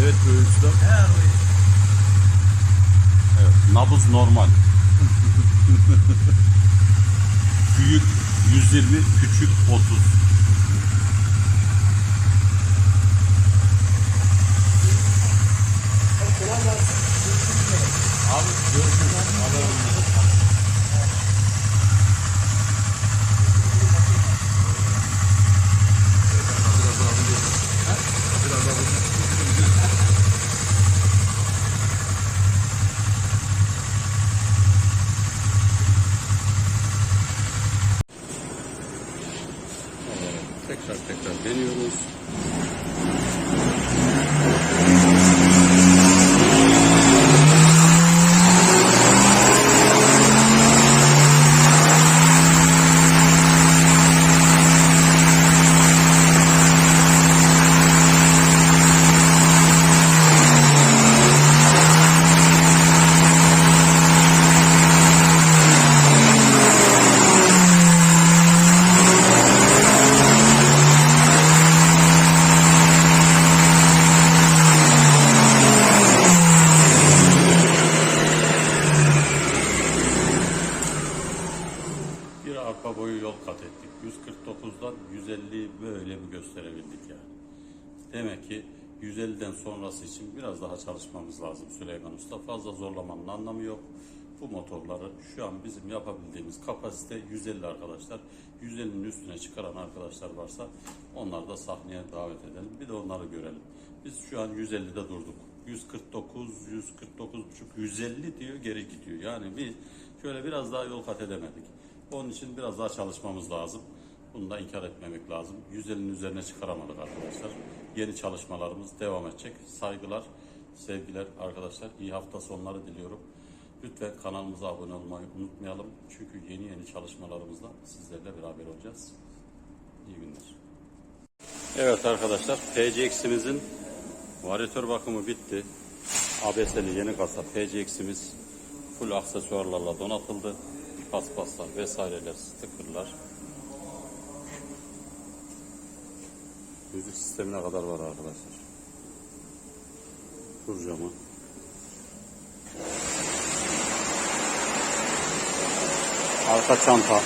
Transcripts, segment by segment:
Evet Usta. Evet, nabız normal. Büyük 120, küçük 30. Abi görüşürüz. Haber. Tekrar tekrar deniyoruz. Boyu yol kat ettik. 149'dan 150'yi böyle bir gösterebildik yani. Demek ki 150'den sonrası için biraz daha çalışmamız lazım Süleyman Usta. Fazla zorlamanın anlamı yok. Bu motorları şu an bizim yapabildiğimiz kapasite 150 arkadaşlar. 150'nin üstüne çıkaran arkadaşlar varsa onları da sahneye davet edelim. Bir de onları görelim. Biz şu an 150'de durduk. 149, 149 buçuk, 150 diyor geri gidiyor. Yani biz şöyle biraz daha yol kat edemedik. Onun için biraz daha çalışmamız lazım. Bunu da inkar etmemek lazım. 150'nin üzerine çıkaramadık arkadaşlar. Yeni çalışmalarımız devam edecek. Saygılar, sevgiler arkadaşlar. İyi hafta sonları diliyorum. Lütfen kanalımıza abone olmayı unutmayalım. Çünkü yeni yeni çalışmalarımızla sizlerle beraber olacağız. İyi günler. Evet arkadaşlar PCX'imizin varyatör bakımı bitti. ABS'li yeni kasa PCX'imiz full aksesuarlarla donatıldı. Paspaslar vesaireler, stickerlar. Müzik sistemine kadar var arkadaşlar. Tur camı. Arka çanta.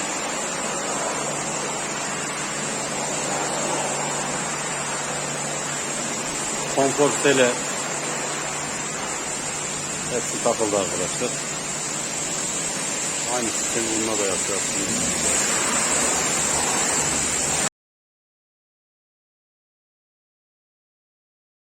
Konfor sele. Hepsi takıldı arkadaşlar. Aynı sistemi bununla da yapacaksınız.